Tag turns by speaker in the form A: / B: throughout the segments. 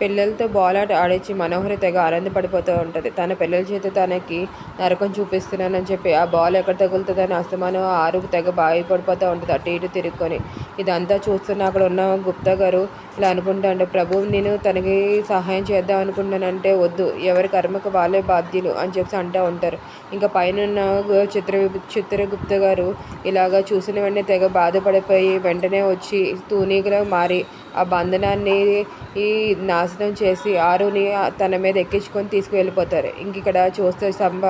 A: పిల్లలతో బాల్ ఆట ఆడించి మనోహరి తెగ ఆనందపడిపోతూ ఉంటుంది. తన పిల్లల చేత తనకి నరకం చూపిస్తున్నానని చెప్పి ఆ బాల్ ఎక్కడ తగులుతుందని అస్తమానం ఆరు తెగ బాధపడిపోతూ ఉంటుంది అటు ఇటు తిరుక్కొని. ఇదంతా చూస్తున్న అక్కడ ఉన్న గుప్తా గారు ఇలా అనుకుంటా అంటే ప్రభు నేను తనకి సహాయం చేద్దాం అనుకుంటానంటే వద్దు. ఎవరి కర్మకు వాళ్ళే బాధ్యులు అని చెప్పి అంటూ ఉంటారు. ఇంకా పైన చిత్ర చిత్రగుప్త గారు ఇలాగా చూసిన వెంటనే తెగ బాధపడిపోయి వెంటనే వచ్చి తూనీగా మారి ఆ బంధనాన్ని ఈ నా నాశనం చేసి ఆరుని తన మీద ఎక్కించుకొని తీసుకువెళ్ళిపోతారు. ఇంక ఇక్కడ చూస్తే సంబ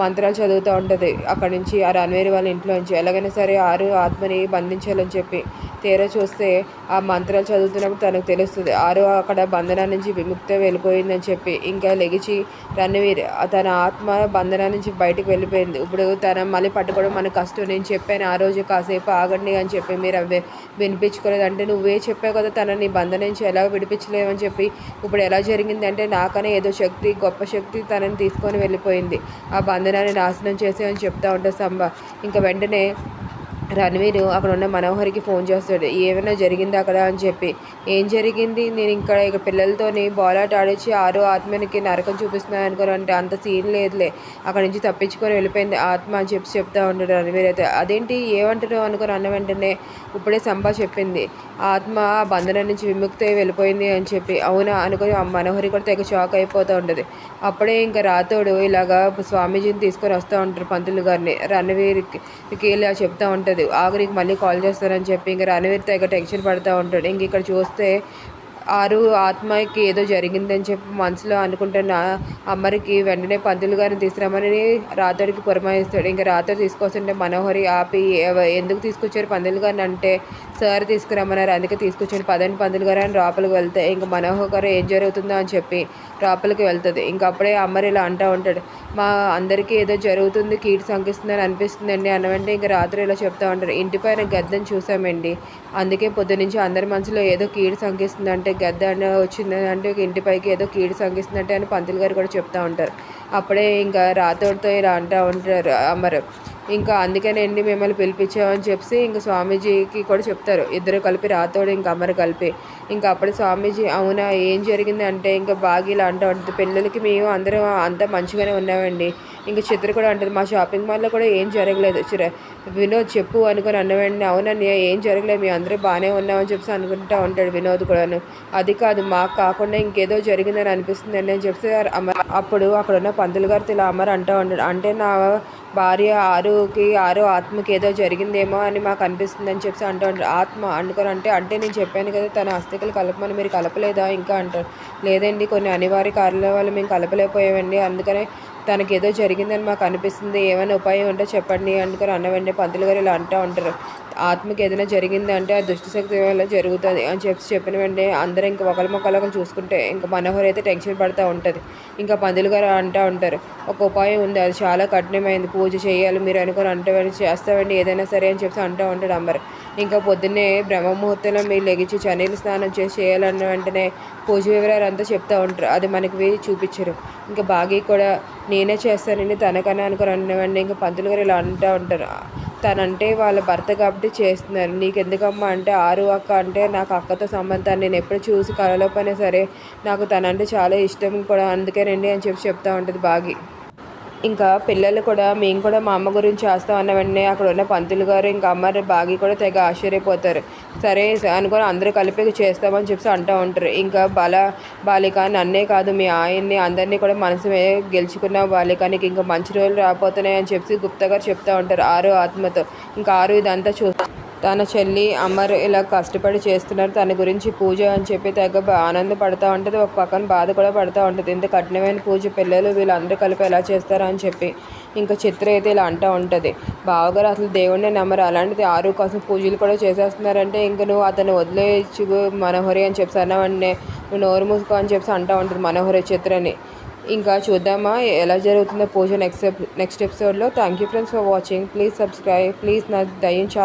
A: మంత్రాలు చదువుతూ ఉంటుంది. అక్కడి నుంచి ఆ రణవేరి వాళ్ళ ఇంట్లో నుంచి. ఎలాగైనా సరే ఆరు ఆత్మని బంధించాలని చెప్పి తీరా చూస్తే ఆ మంత్రాలు చదువుతున్నప్పుడు తనకు తెలుస్తుంది. ఆరు అక్కడ బంధనా నుంచి విముక్తి వెళ్ళిపోయిందని చెప్పి ఇంకా లెగిచి రణవీర్ తన ఆత్మ బంధనా నుంచి బయటకు వెళ్ళిపోయింది. ఇప్పుడు తన మళ్ళీ పట్టుకోవడం మనకు కష్టం. నేను చెప్పాను ఆ రోజు కాసేపు ఆగండి అని చెప్పి మీరు అవి వినిపించుకోలేదు అంటే నువ్వే చెప్పావు కదా తనని నీ బంధన నుంచి ఎలా విడిపించలేవని చెప్పి. ఇప్పుడు ఎలా జరిగింది అంటే నాకనే ఏదో శక్తి గొప్ప శక్తి తనని తీసుకొని వెళ్ళిపోయింది. ఆ బంధనాన్ని నాశనం చేసి అని చెప్తా ఉంటారు సంబ ఇంకా వెంటనే రణవీర్ అక్కడ ఉన్న మనోహరికి ఫోన్ చేస్తాడు ఏమైనా జరిగిందా అక్కడ? అని చెప్పి. ఏం జరిగింది? నేను ఇక్కడ ఇక పిల్లలతోని బాల్ ఆట ఆడించి ఆరో ఆత్మనికి నరకం చూపిస్తున్నాను అనుకోని అంటే అంత సీన్ లేదులే. అక్కడ నుంచి తప్పించుకొని వెళ్ళిపోయింది ఆత్మ అని చెప్పి చెప్తా ఉంటాడు రణవీర్ అయితే. అదేంటి? ఏమంటారు అనుకుని అన్న వెంటనే ఇప్పుడే సంభా చెప్పింది. ఆత్మ ఆ బంధనం నుంచి విముక్తి వెళ్ళిపోయింది అని చెప్పి. అవునా? అనుకుని మనోహరి కూడా తెగ షాక్ అయిపోతూ ఉంటుంది. అప్పుడే ఇంకా రాతోడు ఇలాగా స్వామీజీని తీసుకొని వస్తూ ఉంటారు పంతులు గారిని. రణవీర్కి ఇలా చెప్తూ ఉంటుంది. ఆఖరికి మళ్ళీ కాల్ చేస్తారని చెప్పి ఇంకా రణవీర్ తెగ టెన్షన్ పడుతూ ఉంటాడు. ఇంక ఇక్కడ చూస్తే ఆరు ఆత్మకి ఏదో జరిగిందని చెప్పి మనసులో అనుకుంటున్న అమ్మరికి వెంటనే పంతులు గారిని తీసుకురామని రాత్రికి పురమాయిస్తాడు. ఇంకా రాత్రి తీసుకొస్తుంటే మనోహరి ఆపి ఎందుకు తీసుకొచ్చారు పంతులు గారిని? అంటే సార్ తీసుకురమ్మన్నారు. అందుకే తీసుకొచ్చాను. పదండి పందులు గారు అని లోపలికి వెళ్తే ఇంకా మనోహర్ గారు ఏం జరుగుతుందో అని చెప్పి లోపలికి వెళ్తుంది. ఇంకా అప్పుడే అమ్మరి ఇలా అంటూ ఉంటాడు. మా అందరికీ ఏదో జరుగుతుంది కీడు సంకిస్తుందని అనిపిస్తుందండి అన్నవంటే ఇంకా రాత్రి ఇలా చెప్తా ఉంటారు. ఇంటిపైన గద్దెని చూసామండి. అందుకే పొద్దు నుంచి అందరి మనసులో ఏదో కీడు సంకిస్తుందంటే గద్ద అని వచ్చిందంటే అంటే ఇంటిపైకి ఏదో కీడు సంకిస్తుందంటే అని పంతులు గారు కూడా చెప్తూ ఉంటారు. అప్పుడే ఇంకా రాతోడితో ఇలా అంటూ ఉంటారు అమ్మరు. ఇంకా అందుకనండి మిమ్మల్ని పిలిపించామని చెప్పి ఇంకా స్వామీజీకి కూడా చెప్తారు. ఇద్దరు కలిపి రాతోడు ఇంకా అమ్మరు కలిపి. ఇంకా అప్పుడు స్వామీజీ అవునా ఏం జరిగింది అంటే ఇంకా బాగా ఇలా పిల్లలకి మేము అందరం అంతా మంచిగానే ఉన్నామండి. ఇంకా చిత్ర కూడా అంటుంది మా షాపింగ్ మాల్లో కూడా ఏం జరగలేదు. చిర వినోద్ చెప్పు అనుకుని అన్నవండి అవునండి ఏం జరగలేదు. మీ అందరూ బాగానే ఉన్నామని చెప్పి అనుకుంటా ఉంటాడు వినోద్ కూడాను. అది కాదు మాకు కాకుండా ఇంకేదో జరిగిందని అనిపిస్తుంది అని చెప్పి అమర్ అప్పుడు అక్కడ ఉన్న పంతులు గారితో ఇలా అమర్ అంటూ ఉంటాడు అంటే నా భార్య ఆరుకి ఆరు ఆత్మకి ఏదో జరిగిందేమో అని మాకు అనిపిస్తుంది అని చెప్పి అంటూ ఉంటాడు ఆత్మ అనుకుని అంటే అంటే నేను చెప్పాను కదా తన అస్థికలు కలపమని మీరు కలపలేదా? ఇంకా అంటారు. లేదండి కొన్ని అనివార్య కారణాల వల్ల మేము కలపలేకపోయామండి. అందుకనే తనకేదో జరిగిందని మాకు అనిపిస్తుంది. ఏమైనా ఉపాయం ఉంటే చెప్పండి. అనుకుని అన్నవండి పంతులు గారు ఇలా అంటూ ఉంటారు. ఆత్మకి ఏదైనా జరిగింది అంటే ఆ దుష్టశక్తి వల్ల జరుగుతుంది అని చెప్పి చెప్పిన వెంటనే అందరూ ఇంకా ఒకరి మొక్కలు చూసుకుంటే ఇంకా మనోహర్ అయితే టెన్షన్ పడుతూ ఉంటుంది. ఇంకా పందులు గారు అంటూ ఉంటారు ఒక ఉపాయం ఉంది అది చాలా కఠినమైంది పూజ చేయాలి మీరు అనుకుని అంటే చేస్తామండి ఏదైనా సరే అని చెప్పి అంటూ ఉంటాడు అమ్మరు ఇంకా పొద్దున్నే బ్రహ్మముహూర్తంలో మీరు లెగించి చనీలు స్నానం చేసి చేయాలన్న వెంటనే పూజ వివరాలు అంతా చెప్తూ ఉంటారు అది మనకి చూపించరు. ఇంకా బాగా కూడా నేనే చేస్తానని తనకన్నా అనుకుని అన్నవండి ఇంకా పంతులు గారు ఇలా అంటూ ఉంటారు. తనంటే వాళ్ళ భర్త కాబట్టి చేస్తున్నారు. నీకు ఎందుకమ్మా అంటే ఆరు అక్క అంటే నాకు అక్కతో సంబంధాన్ని నేను ఎప్పుడు చూసి కలలోపైనా సరే నాకు తనంటే చాలా ఇష్టం కూడా. అందుకేనండి అని చెప్పి చెప్తా ఉంటుంది బాగి. ఇంకా పిల్లలు కూడా మేము కూడా మా అమ్మ గురించి చేస్తాం అన్న వెంటనే అక్కడ ఉన్న పంతులు గారు ఇంకా అమ్మారి బాగి కూడా తెగ ఆశ్చర్యపోతారు. సరే అనుకుని అందరూ కలిపి చేస్తామని చెప్పి అంటూ ఉంటారు. ఇంకా బల బాలిక నన్నే కాదు మీ ఆయన్ని అందరినీ కూడా మనసు గెలుచుకున్న బాలికానికి ఇంకా మంచి రోజులు రాబోతున్నాయి అని చెప్పి గుప్తా గారు చెప్తూ ఉంటారు ఆరు ఆత్మతో. ఇంకా ఆరు ఇదంతా చూ తన చెల్లి అమర్ ఇలా కష్టపడి చేస్తున్నారు. తన గురించి పూజ అని చెప్పి తెగ ఆనందపడుతూ ఉంటుంది. ఒక పక్కన బాధ కూడా పడుతూ ఉంటుంది. ఇంత కఠినమైన పూజ పిల్లలు వీళ్ళందరూ కలిపి ఎలా చేస్తారా అని చెప్పి ఇంకా చిత్ర అయితే ఇలా అంటూ ఉంటుంది. బావగారు అసలు దేవుడిని నమ్మరు. అలాంటిది ఆరు కోసం పూజలు కూడా చేసేస్తున్నారంటే ఇంక నువ్వు అతను వదిలేచ్చు మనోహరి అని చెప్పి అన్నవన్నే నువ్వు నోరు మూసుకో అని చెప్పి అంటూ ఉంటుంది మనోహరి చిత్రని. ఇంకా చూద్దామా ఎలా జరుగుతుందో పూజ నెక్స్ట్ నెక్స్ట్ ఎపిసోడ్లో. Thank you friends for watching please subscribe please నా దయించాలి